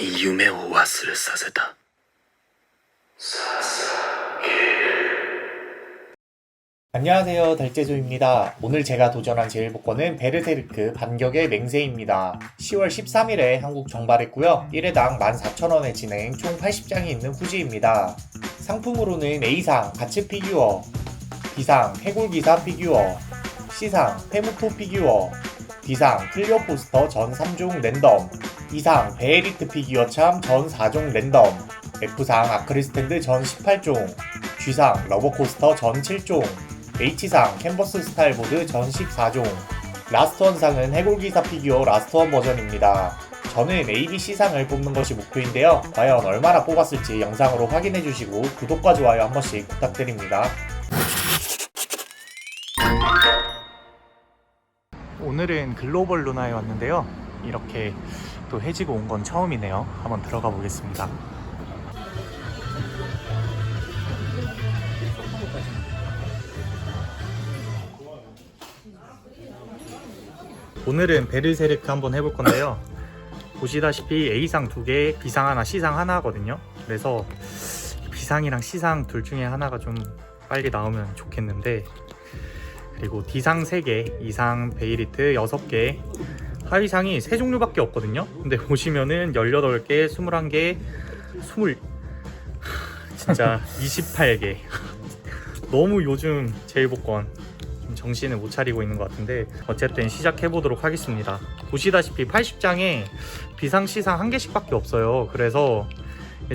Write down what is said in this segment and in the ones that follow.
に夢を忘れさせた 안녕하세요 달재조입니다 오늘 제가 도전한 제일복권은 베르세르크 반격의 맹세입니다 10월 13일에 한국 정발했고요 1회당 14,000원에 진행 총 80장이 있는 후지입니다 상품으로는 A상 가츠 피규어 B상 해골기사 피규어 C상 페무토 피규어 D상 클리어 포스터 전 3종 랜덤 E상 베에리트 피규어 참 전 4종 랜덤 F상 아크리스탠드 전 18종 G상 러버코스터 전 7종 H상 캔버스 스타일 보드 전 14종 라스트원상은 해골기사 피규어 라스트원 버전입니다. 저는 ABC상을 뽑는 것이 목표인데요. 과연 얼마나 뽑았을지 영상으로 확인해주시고 구독과 좋아요 한 번씩 부탁드립니다. 오늘은 글로벌 루나에 왔는데요. 이렇게 또 해지고 온 건 처음이네요. 한번 들어가 보겠습니다. 오늘은 베르세르크 한번 해볼 건데요. 보시다시피 A상 두 개, B상 하나, C상 하나 하거든요. 그래서 B상이랑 C상 둘 중에 하나가 좀 빨리 나오면 좋겠는데 그리고 D상 3개, E상 베이리트 6개 하위상이 세 종류밖에 없거든요. 근데 보시면은 18개, 21개, 20 진짜 28개 너무 요즘 제일복권 좀 정신을 못 차리고 있는 것 같은데 어쨌든 시작해 보도록 하겠습니다. 보시다시피 80장에 비상 시상 한 개씩밖에 없어요. 그래서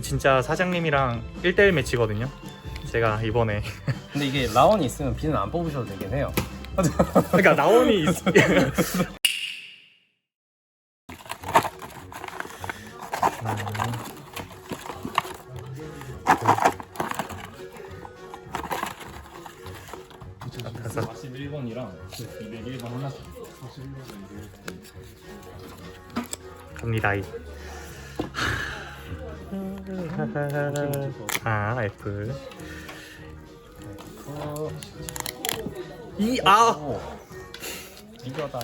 진짜 사장님이랑 1대1 매치거든요. 제가 이번에 근데 이게 라온이 있으면 비는 안 뽑으셔도 되긴 해요. 그러니까 나온이 있... 다섯 41번이랑 201번 하나. 갑니다. 이. 아 F 이 아. 오. 이거다.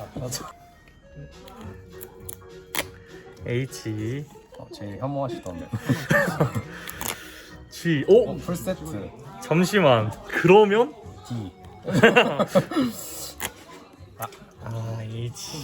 H 어, 제일 혐오하시던. G 어, 오풀 세트. 잠시만 그러면 D. 아 H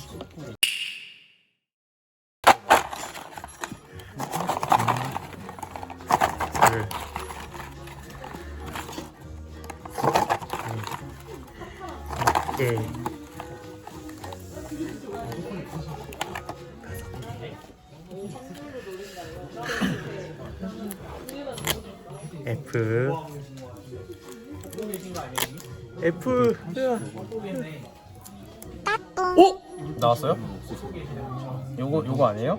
F F 오! 나왔어요? 요거 요거 아니에요?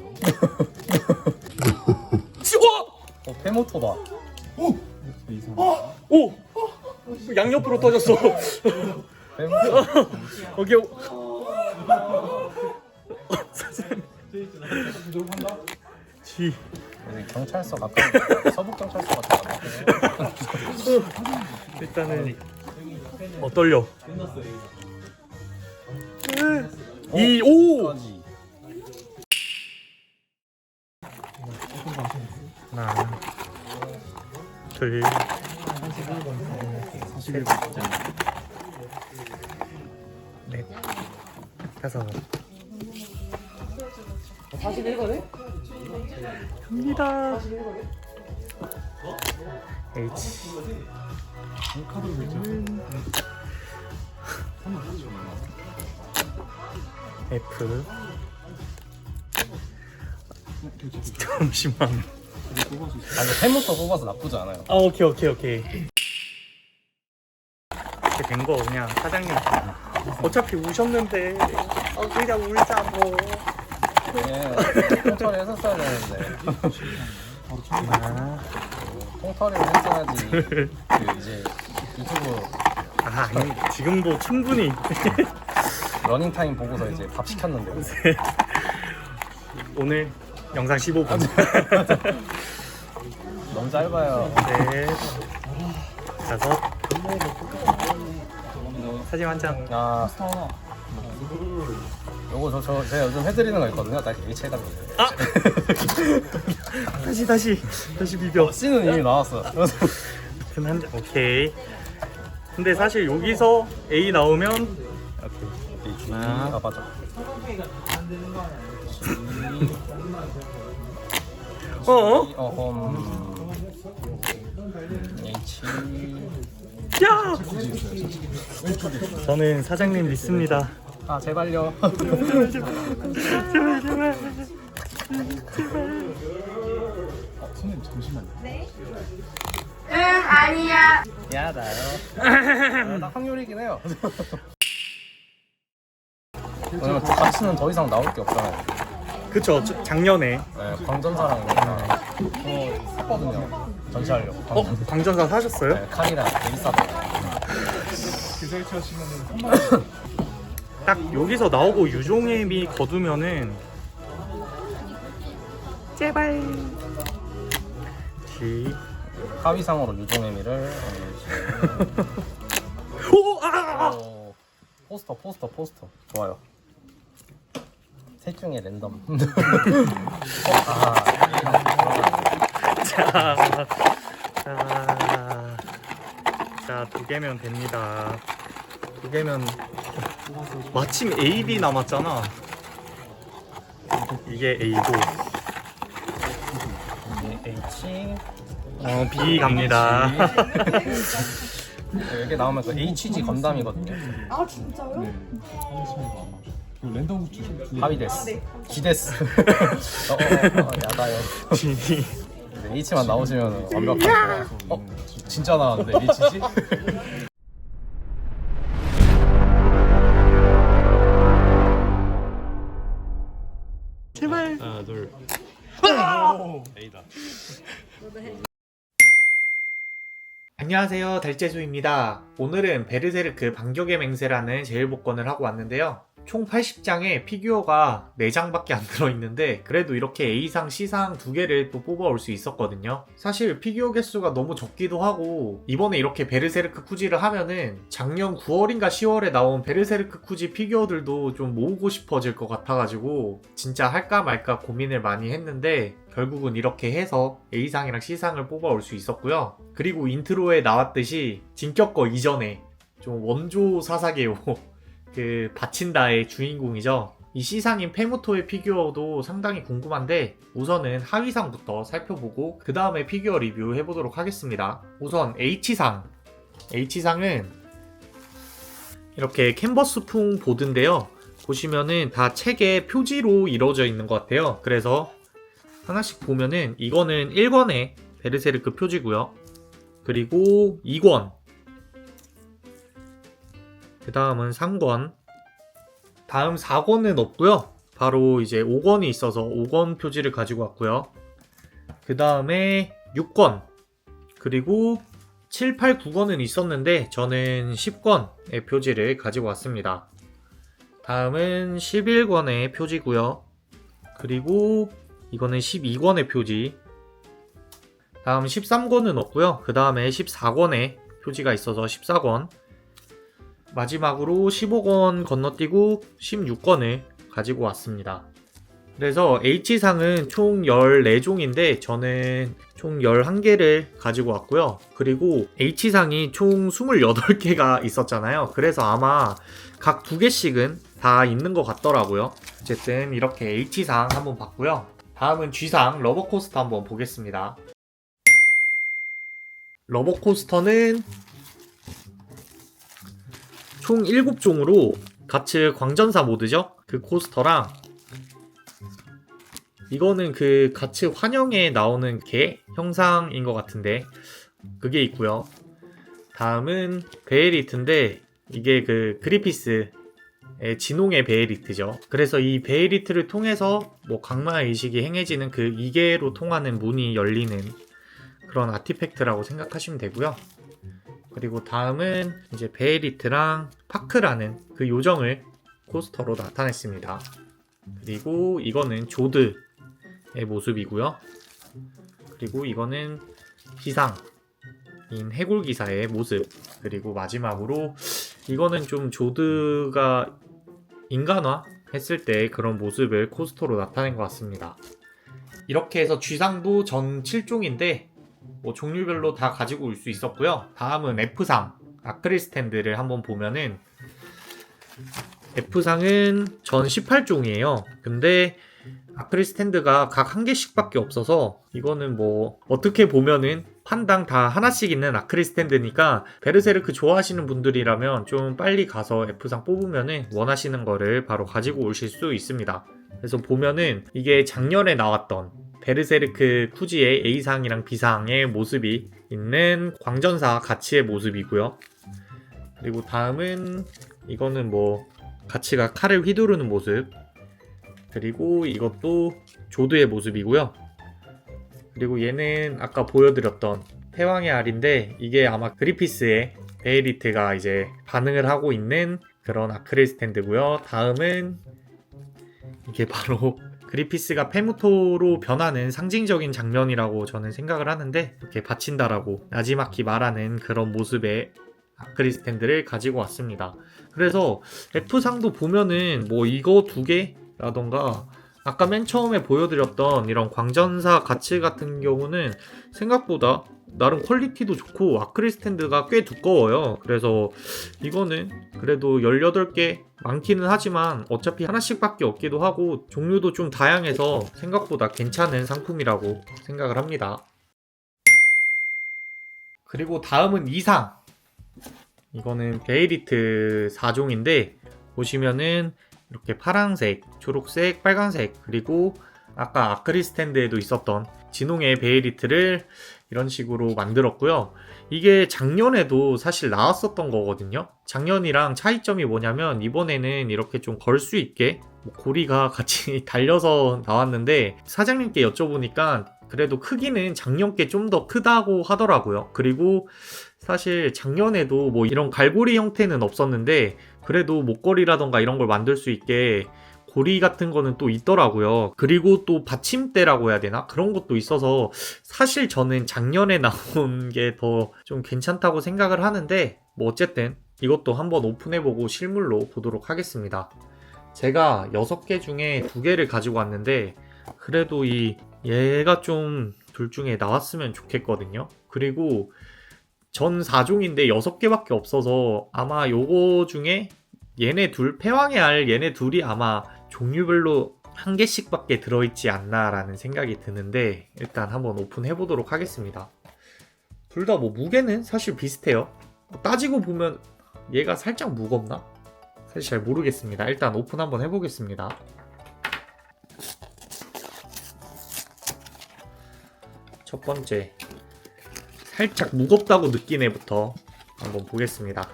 지워! 어, 페모토다. 오! 양옆으로 터졌어. 페모토. 거기 G 여기 경찰서 가까운 서북 경찰서 같은 거 같아요. 일단은 어 떨려. 이 오! 까지. 하나 둘 넷, 다섯 41번에? 갑니다. H. F 잠시만. 아니 페모토 뽑아서 나쁘지 않아요. 아 오케이 오케이 오케이. 이렇게 된 거 그냥 사장님. 어차피 우셨는데 어 그냥 울자 뭐 예, 통털이 했었어야 되는데. 하나 통털이를 했어야지. 그 이제 유튜브. 아 아니 지금도 충분히. 러닝 타임 보고서 이제 밥 시켰는데. 오늘 영상 15분. 너무 짧아요. 넷 다섯. 사진 한 장. 아 요거 저, 저 제가 요즘 해드리는 거 있거든요. 딱 해가지고 아! 다시 다시 다시 비벼. C는 이미 나왔어. 큰 한, 오케이. 근데 사실 여기서 A 나오면 오케이. G. 아. 아 맞아. 어? 어험. H. 야! 저는 사장님 믿습니다. 아 제발요. 응 아니야 야다요. 아, 나 확률이긴 해요. 왜냐면 가치는 더 이상 나올 게 없잖아요. 그쵸, 저- 작년에. 네, 광전사랑 저 샀거든요. 전시하려고. 어? 광전사 사셨어요? 네, 칼이랑 에이사도. 딱 여기서 나오고 유종앱이 거두면은 제발 G 하위상으로 유종의미를 오! 아! 오, 포스터 포스터 포스터 좋아요. 셋 중에 랜덤. 어, 아, 자, 자, 자, 두 개면 됩니다. 두 개면 마침 A, B 남았잖아. 이게 A고, 이게 H. 어, B 갑니다. 네, 이게 나오면 그 HG 건담이거든요. 아 진짜요? 하위데스. G데스. 어, 어, 어, 야다요. G. 네, H만 나오시면 완벽한. 어, 진짜 나왔는데 HG? 제발. 하나 둘. 안녕하세요. 달재주입니다. 오늘은 베르세르크 반격의 맹세라는 제일 복권을 하고 왔는데요 총 80장에 피규어가 4장밖에 안 들어있는데 그래도 이렇게 A상, C상 두 개를 또 뽑아올 수 있었거든요 사실 피규어 개수가 너무 적기도 하고 이번에 이렇게 베르세르크 쿠지를 하면은 작년 9월인가 10월에 나온 베르세르크 쿠지 피규어들도 좀 모으고 싶어질 것 같아가지고 진짜 할까 말까 고민을 많이 했는데 결국은 이렇게 해서 A상이랑 C상을 뽑아올 수 있었고요. 그리고 인트로에 나왔듯이 진격거 이전에 좀 원조 사사게요. 그 바친다의 주인공이죠. 이 C상인 페모토의 피규어도 상당히 궁금한데 우선은 하위상부터 살펴보고 그 다음에 피규어 리뷰 해보도록 하겠습니다. 우선 H상. H상은 이렇게 캔버스풍 보드인데요. 보시면은 다 책의 표지로 이루어져 있는 것 같아요. 그래서 하나씩 보면은 이거는 1권의 베르세르크 표지고요. 그리고 2권. 그 다음은 3권. 다음 4권은 없고요. 바로 이제 5권이 있어서 5권 표지를 가지고 왔고요. 그 다음에 6권. 그리고 7, 8, 9권은 있었는데 저는 10권의 표지를 가지고 왔습니다. 다음은 11권의 표지고요. 그리고 이거는 12권의 표지. 다음 13권은 없고요. 그 다음에 14권의 표지가 있어서 14권. 마지막으로 15권 건너뛰고 16권을 가지고 왔습니다. 그래서 H상은 총 14종인데 저는 총 11개를 가지고 왔고요. 그리고 H상이 총 28개가 있었잖아요. 그래서 아마 각두 개씩은 다 있는 것 같더라고요. 어쨌든 이렇게 H상 한번 봤고요. 다음은 G상 러버코스터 한번 보겠습니다. 러버코스터는 총 7종으로 가츠 광전사 모드죠? 그 코스터랑 이거는 그 가츠 환영에 나오는 개 형상인 것 같은데 그게 있고요. 다음은 베에리트인데 이게 그 그리피스 의 진홍의 베에리트죠. 그래서 이 베에리트를 통해서 뭐 강마 의식이 행해지는 그 이계로 통하는 문이 열리는 그런 아티팩트라고 생각하시면 되고요. 그리고 다음은 이제 베에리트랑 파크라는 그 요정을 코스터로 나타냈습니다. 그리고 이거는 조드의 모습이고요. 그리고 이거는 기상인 해골기사의 모습. 그리고 마지막으로 이거는 좀 조드가 인간화 했을 때 그런 모습을 코스터로 나타낸 것 같습니다. 이렇게 해서 G상도 전 7종인데 뭐 종류별로 다 가지고 올 수 있었고요. 다음은 F상 아크릴 스탠드를 한번 보면은 F상은 전 18종이에요. 근데 아크릴 스탠드가 각 한 개씩밖에 없어서 이거는 뭐 어떻게 보면은 판당 다 하나씩 있는 아크릴 스탠드니까 베르세르크 좋아하시는 분들이라면 좀 빨리 가서 F상 뽑으면은 원하시는 거를 바로 가지고 오실 수 있습니다. 그래서 보면은 이게 작년에 나왔던 베르세르크 쿠지의 A상이랑 B상의 모습이 있는 광전사 가치의 모습이고요. 그리고 다음은 이거는 뭐 가치가 칼을 휘두르는 모습. 그리고 이것도 조드의 모습이고요. 그리고 얘는 아까 보여드렸던 태왕의 알인데 이게 아마 그리피스의 베이리트가 이제 반응을 하고 있는 그런 아크릴 스탠드고요. 다음은 이게 바로 그리피스가 페무토로 변하는 상징적인 장면이라고 저는 생각을 하는데 이렇게 바친다라고 나지마키 말하는 그런 모습의 아크릴 스탠드를 가지고 왔습니다. 그래서 F상도 보면은 뭐 이거 두 개라던가 아까 맨 처음에 보여드렸던 이런 광전사 가치 같은 경우는 생각보다 나름 퀄리티도 좋고 아크릴 스탠드가 꽤 두꺼워요. 그래서 이거는 그래도 18개 많기는 하지만 어차피 하나씩밖에 없기도 하고 종류도 좀 다양해서 생각보다 괜찮은 상품이라고 생각을 합니다. 그리고 다음은 이상. 이거는 베이리트 4종인데 보시면은 이렇게 파란색, 초록색, 빨간색 그리고 아까 아크릴 스탠드에도 있었던 진홍의 베이리트를 이런 식으로 만들었고요. 이게 작년에도 사실 나왔었던 거거든요. 작년이랑 차이점이 뭐냐면 이번에는 이렇게 좀 걸 수 있게 뭐 고리가 같이 달려서 나왔는데 사장님께 여쭤보니까 그래도 크기는 작년께 좀 더 크다고 하더라고요. 그리고 사실 작년에도 뭐 이런 갈고리 형태는 없었는데 그래도 목걸이라던가 이런 걸 만들 수 있게 고리 같은 거는 또 있더라고요. 그리고 또 받침대라고 해야 되나? 그런 것도 있어서 사실 저는 작년에 나온 게 더 좀 괜찮다고 생각을 하는데 뭐 어쨌든 이것도 한번 오픈해보고 실물로 보도록 하겠습니다. 제가 6개 중에 2개를 가지고 왔는데 그래도 이 얘가 좀 둘 중에 나왔으면 좋겠거든요. 그리고 전 4종인데 6개밖에 없어서 아마 요거 중에 얘네 둘, 패왕의 알 얘네 둘이 아마 종류별로 한 개씩밖에 들어있지 않나라는 생각이 드는데 일단 한번 오픈해 보도록 하겠습니다. 둘 다 뭐 무게는 사실 비슷해요. 뭐 따지고 보면 얘가 살짝 무겁나? 사실 잘 모르겠습니다. 일단 오픈 한번 해보겠습니다. 첫 번째 살짝 무겁다고 느낀 애부터 한번 보겠습니다.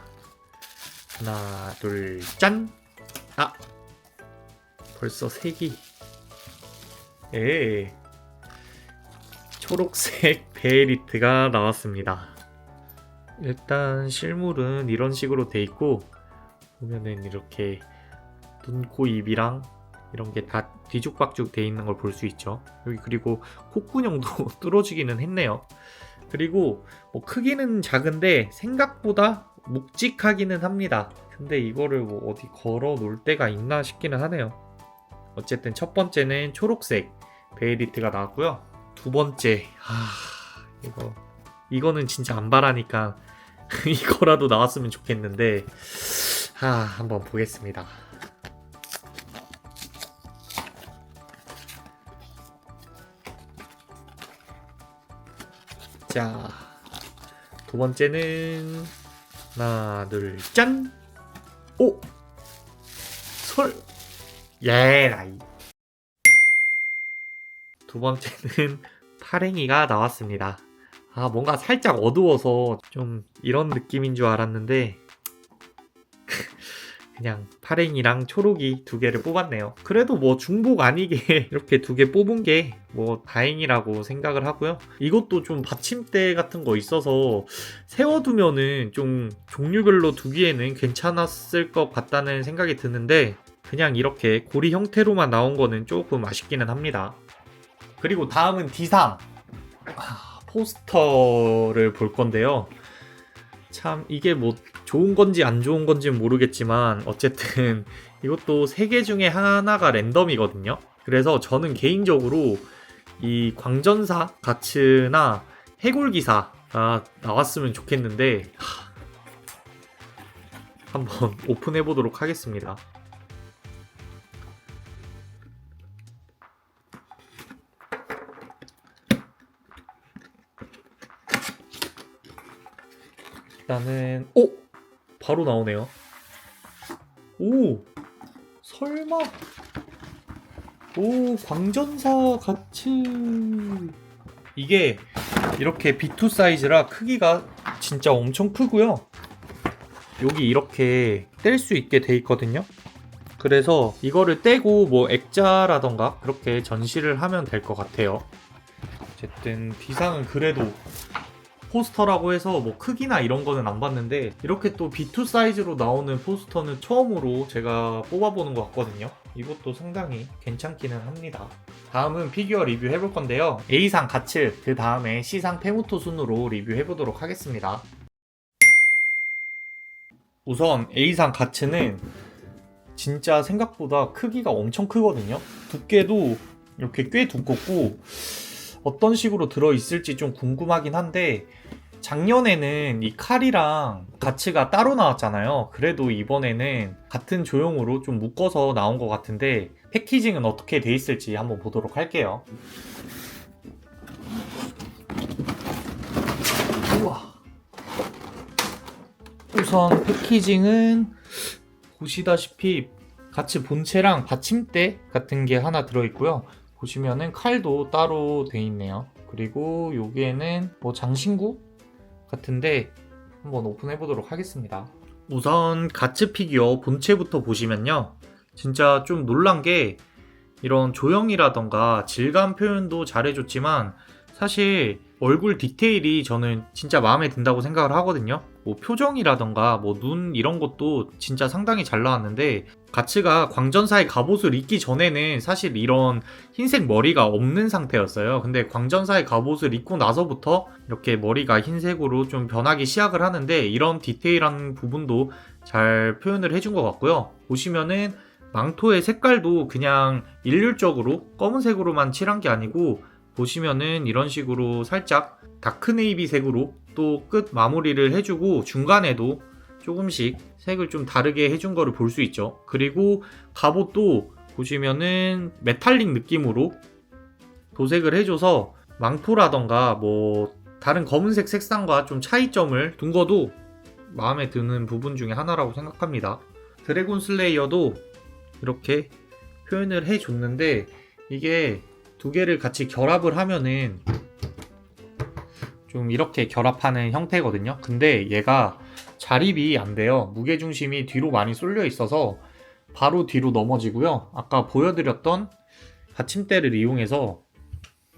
하나, 둘, 짠! 아! 벌써 색이. 에 초록색 베이리트가 나왔습니다. 일단 실물은 이런 식으로 돼 있고, 보면은 이렇게 눈, 코, 입이랑 이런 게 다 뒤죽박죽 돼 있는 걸 볼 수 있죠. 여기 그리고 콧구녕도 뚫어지기는 했네요. 그리고 뭐 크기는 작은데 생각보다 묵직하기는 합니다. 근데 이거를 뭐 어디 걸어 놓을 데가 있나 싶기는 하네요. 어쨌든 첫 번째는 초록색 베이리트가 나왔고요. 두 번째, 아 이거 이거는 진짜 안 바라니까 이거라도 나왔으면 좋겠는데, 아 한번 보겠습니다. 자, 두 번째는 하나, 둘, 짠! 오! 솔! 예, 라이. 두 번째는 파랭이가 나왔습니다. 아, 뭔가 살짝 어두워서 좀 이런 느낌인 줄 알았는데, 그냥 파랭이랑 초록이 두 개를 뽑았네요. 그래도 뭐 중복 아니게 이렇게 두 개 뽑은 게 뭐 다행이라고 생각을 하고요. 이것도 좀 받침대 같은 거 있어서 세워두면은 좀 종류별로 두기에는 괜찮았을 것 같다는 생각이 드는데 그냥 이렇게 고리 형태로만 나온 거는 조금 아쉽기는 합니다. 그리고 다음은 D상 아, 포스터를 볼 건데요. 참 이게 뭐 좋은 건지 안 좋은 건지는 모르겠지만 어쨌든 이것도 세 개 중에 하나가 랜덤이거든요. 그래서 저는 개인적으로 이 광전사 가츠나 해골기사가 나왔으면 좋겠는데 하, 한번 오픈해 보도록 하겠습니다. 일단은 오 바로 나오네요. 오 설마 오 광전사 가츠 이게 이렇게 B2 사이즈라 크기가 진짜 엄청 크고요. 여기 이렇게 뗄 수 있게 돼 있거든요. 그래서 이거를 떼고 뭐 액자라던가 그렇게 전시를 하면 될 것 같아요. 어쨌든 비상은 그래도 포스터라고 해서 뭐 크기나 이런 거는 안 봤는데 이렇게 또 B2 사이즈로 나오는 포스터는 처음으로 제가 뽑아보는 것 같거든요. 이것도 상당히 괜찮기는 합니다. 다음은 피규어 리뷰 해볼 건데요. A상 가츠, 그 다음에 C상 페무토 순으로 리뷰해보도록 하겠습니다. 우선 A상 가츠는 진짜 생각보다 크기가 엄청 크거든요. 두께도 이렇게 꽤 두껍고 어떤 식으로 들어있을지 좀 궁금하긴 한데 작년에는 이 칼이랑 가츠가 따로 나왔잖아요. 그래도 이번에는 같은 조형으로 좀 묶어서 나온 것 같은데 패키징은 어떻게 돼 있을지 한번 보도록 할게요. 우와. 우선 패키징은 보시다시피 같이 본체랑 받침대 같은 게 하나 들어있고요. 보시면은 칼도 따로 돼 있네요. 그리고 여기에는 뭐 장신구 같은데 한번 오픈해 보도록 하겠습니다. 우선 가츠 피규어 본체부터 보시면요. 진짜 좀 놀란 게 이런 조형이라던가 질감 표현도 잘해줬지만 사실 얼굴 디테일이 저는 진짜 마음에 든다고 생각을 하거든요. 뭐 표정이라던가 뭐 눈 이런 것도 진짜 상당히 잘 나왔는데 가츠가 광전사의 갑옷을 입기 전에는 사실 이런 흰색 머리가 없는 상태였어요. 근데 광전사의 갑옷을 입고 나서부터 이렇게 머리가 흰색으로 좀 변하기 시작을 하는데 이런 디테일한 부분도 잘 표현을 해준 것 같고요. 보시면은 망토의 색깔도 그냥 일률적으로 검은색으로만 칠한 게 아니고 보시면은 이런 식으로 살짝 다크네이비 색으로 또 끝 마무리를 해주고 중간에도 조금씩 색을 좀 다르게 해준 거를 볼 수 있죠. 그리고 갑옷도 보시면은 메탈릭 느낌으로 도색을 해줘서 망토라던가 뭐 다른 검은색 색상과 좀 차이점을 둔 것도 마음에 드는 부분 중에 하나라고 생각합니다. 드래곤 슬레이어도 이렇게 표현을 해줬는데 이게 두 개를 같이 결합을 하면은 좀 이렇게 결합하는 형태거든요. 근데 얘가 자립이 안 돼요. 무게중심이 뒤로 많이 쏠려 있어서 바로 뒤로 넘어지고요. 아까 보여드렸던 받침대를 이용해서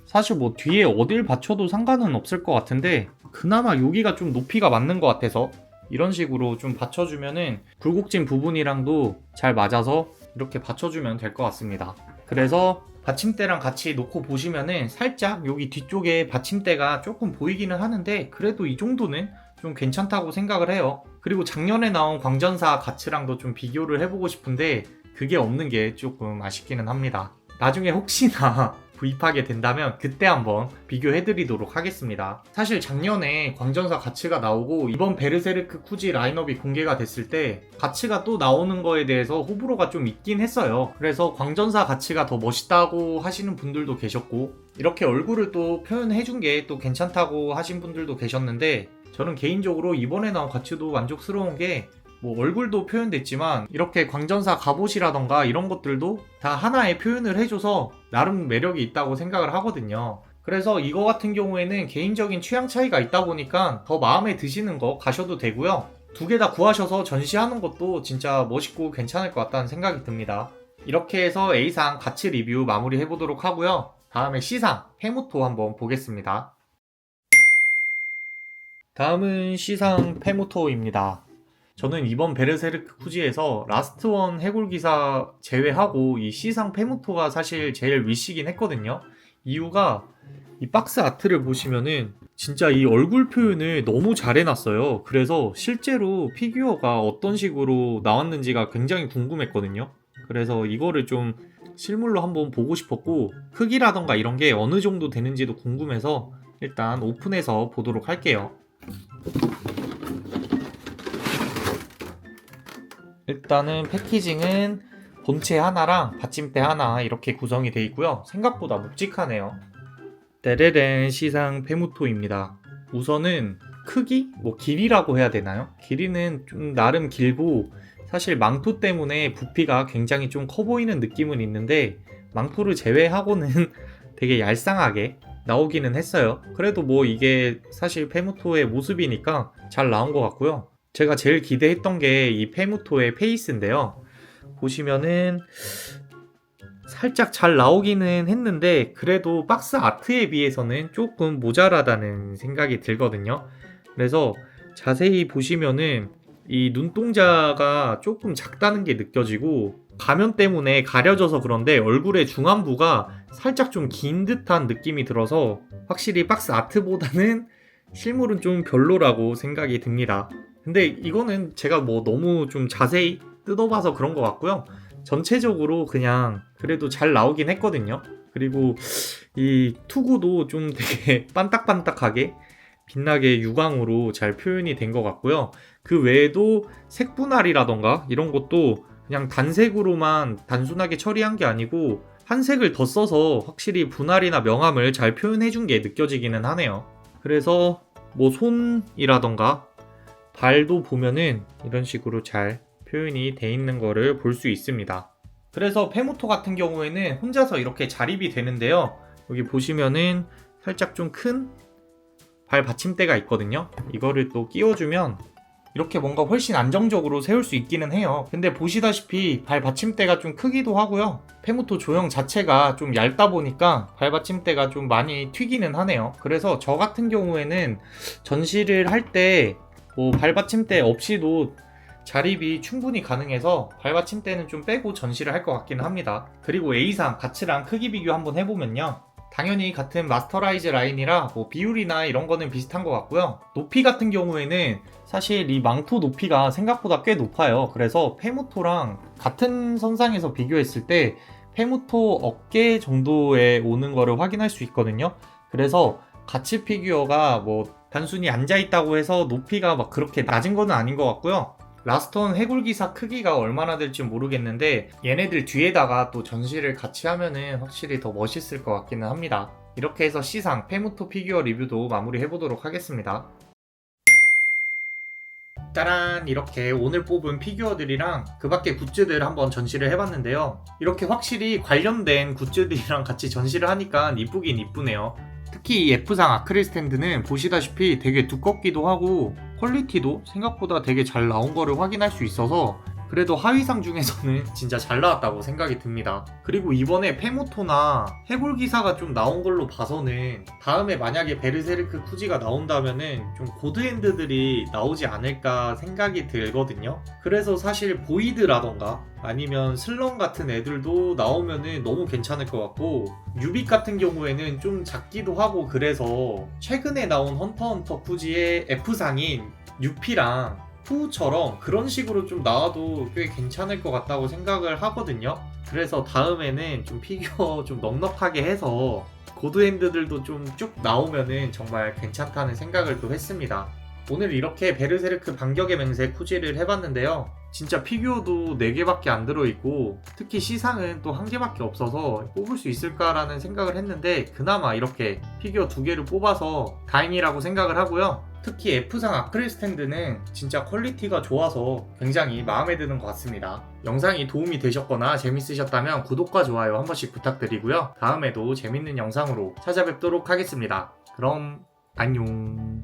사실 뭐 뒤에 어딜 받쳐도 상관은 없을 것 같은데 그나마 여기가 좀 높이가 맞는 것 같아서 이런 식으로 좀 받쳐주면은 굴곡진 부분이랑도 잘 맞아서 이렇게 받쳐주면 될 것 같습니다. 그래서 받침대랑 같이 놓고 보시면은 살짝 여기 뒤쪽에 받침대가 조금 보이기는 하는데 그래도 이 정도는 좀 괜찮다고 생각을 해요. 그리고 작년에 나온 광전사 가츠랑도 좀 비교를 해보고 싶은데 그게 없는 게 조금 아쉽기는 합니다. 나중에 혹시나 구입하게 된다면 그때 한번 비교해드리도록 하겠습니다. 사실 작년에 광전사 가츠가 나오고 이번 베르세르크 쿠지 라인업이 공개가 됐을 때 가츠가 또 나오는 거에 대해서 호불호가 좀 있긴 했어요. 그래서 광전사 가츠가 더 멋있다고 하시는 분들도 계셨고 이렇게 얼굴을 또 표현해준 게 또 괜찮다고 하신 분들도 계셨는데 저는 개인적으로 이번에 나온 가츠도 만족스러운 게뭐 얼굴도 표현됐지만 이렇게 광전사 갑옷이라던가 이런 것들도 다 하나의 표현을 해줘서 나름 매력이 있다고 생각을 하거든요. 그래서 이거 같은 경우에는 개인적인 취향 차이가 있다 보니까 더 마음에 드시는 거 가셔도 되고요. 두 개 다 구하셔서 전시하는 것도 진짜 멋있고 괜찮을 것 같다는 생각이 듭니다. 이렇게 해서 A상 가츠 리뷰 마무리 해보도록 하고요. 다음에 C상 페무토 한번 보겠습니다. 다음은 C상 페무토입니다. 저는 이번 베르세르크 쿠지에서 라스트 원 해골 기사 제외하고 이 C상 페무토가 사실 제일 위시긴 했거든요. 이유가 이 박스 아트를 보시면은 진짜 이 얼굴 표현을 너무 잘 해놨어요. 그래서 실제로 피규어가 어떤 식으로 나왔는지가 굉장히 궁금했거든요. 그래서 이거를 좀 실물로 한번 보고 싶었고 크기라던가 이런 게 어느 정도 되는지도 궁금해서 일단 오픈해서 보도록 할게요. 일단은 패키징은 본체 하나랑 받침대 하나 이렇게 구성이 되어 있고요. 생각보다 묵직하네요. 데레렌 시상 페무토입니다. 우선은 크기? 뭐 길이라고 해야 되나요? 길이는 좀 나름 길고 사실 망토 때문에 부피가 굉장히 좀 커 보이는 느낌은 있는데 망토를 제외하고는 되게 얄쌍하게 나오기는 했어요. 그래도 뭐 이게 사실 페무토의 모습이니까 잘 나온 것 같고요. 제가 제일 기대했던 게 이 페무토의 페이스인데요. 보시면은 살짝 잘 나오기는 했는데 그래도 박스 아트에 비해서는 조금 모자라다는 생각이 들거든요. 그래서 자세히 보시면은 이 눈동자가 조금 작다는 게 느껴지고 가면 때문에 가려져서 그런데 얼굴의 중안부가 살짝 좀 긴 듯한 느낌이 들어서 확실히 박스 아트보다는 실물은 좀 별로라고 생각이 듭니다. 근데 이거는 제가 뭐 너무 좀 자세히 뜯어봐서 그런 것 같고요. 전체적으로 그냥 그래도 잘 나오긴 했거든요. 그리고 이 투구도 좀 되게 반딱반딱하게 빛나게 유광으로 잘 표현이 된 것 같고요. 그 외에도 색 분할이라던가 이런 것도 그냥 단색으로만 단순하게 처리한 게 아니고 한 색을 더 써서 확실히 분할이나 명암을 잘 표현해 준 게 느껴지기는 하네요. 그래서 뭐 손이라던가 발도 보면은 이런 식으로 잘 표현이 돼 있는 거를 볼 수 있습니다. 그래서 페모토 같은 경우에는 혼자서 이렇게 자립이 되는데요. 여기 보시면은 살짝 좀 큰 발 받침대가 있거든요. 이거를 또 끼워주면 이렇게 뭔가 훨씬 안정적으로 세울 수 있기는 해요. 근데 보시다시피 발 받침대가 좀 크기도 하고요. 페모토 조형 자체가 좀 얇다 보니까 발 받침대가 좀 많이 튀기는 하네요. 그래서 저 같은 경우에는 전시를 할 때 뭐 발받침대 없이도 자립이 충분히 가능해서 발받침대는 좀 빼고 전시를 할 것 같기는 합니다. 그리고 A상 가츠랑 크기 비교 한번 해보면요. 당연히 같은 마스터라이즈 라인이라 뭐 비율이나 이런 거는 비슷한 것 같고요. 높이 같은 경우에는 사실 이 망토 높이가 생각보다 꽤 높아요. 그래서 페모토랑 같은 선상에서 비교했을 때 페모토 어깨 정도에 오는 거를 확인할 수 있거든요. 그래서 가츠 피규어가 뭐 단순히 앉아 있다고 해서 높이가 막 그렇게 낮은 거는 아닌 것 같고요. 라스톤 해골기사 크기가 얼마나 될지 모르겠는데 얘네들 뒤에다가 또 전시를 같이 하면은 확실히 더 멋있을 것 같기는 합니다. 이렇게 해서 C상 페무토 피규어 리뷰도 마무리 해보도록 하겠습니다. 짜란 이렇게 오늘 뽑은 피규어들이랑 그 밖에 굿즈들 한번 전시를 해봤는데요. 이렇게 확실히 관련된 굿즈들이랑 같이 전시를 하니까 이쁘긴 이쁘네요. 특히 이 F상 아크릴 스탠드는 보시다시피 되게 두껍기도 하고 퀄리티도 생각보다 되게 잘 나온 거를 확인할 수 있어서 그래도 하위상 중에서는 진짜 잘 나왔다고 생각이 듭니다. 그리고 이번에 페모토나 해골 기사가 좀 나온 걸로 봐서는 다음에 만약에 베르세르크 쿠지가 나온다면은 좀 고드핸드들이 나오지 않을까 생각이 들거든요. 그래서 사실 보이드라던가 아니면 슬렁 같은 애들도 나오면은 너무 괜찮을 것 같고 유빅 같은 경우에는 좀 작기도 하고 그래서 최근에 나온 헌터 헌터 쿠지의 F상인 유피랑 푸우처럼 그런 식으로 좀 나와도 꽤 괜찮을 것 같다고 생각을 하거든요. 그래서 다음에는 좀 피규어 좀 넉넉하게 해서 고드핸드들도 좀 쭉 나오면은 정말 괜찮다는 생각을 또 했습니다. 오늘 이렇게 베르세르크 반격의 맹세 쿠지를 해봤는데요. 진짜 피규어도 4개밖에 안 들어있고 특히 C상은 또 1개밖에 없어서 뽑을 수 있을까라는 생각을 했는데 그나마 이렇게 피규어 2개를 뽑아서 다행이라고 생각을 하고요. 특히 F상 아크릴 스탠드는 진짜 퀄리티가 좋아서 굉장히 마음에 드는 것 같습니다. 영상이 도움이 되셨거나 재밌으셨다면 구독과 좋아요 한 번씩 부탁드리고요. 다음에도 재밌는 영상으로 찾아뵙도록 하겠습니다. 그럼 안녕.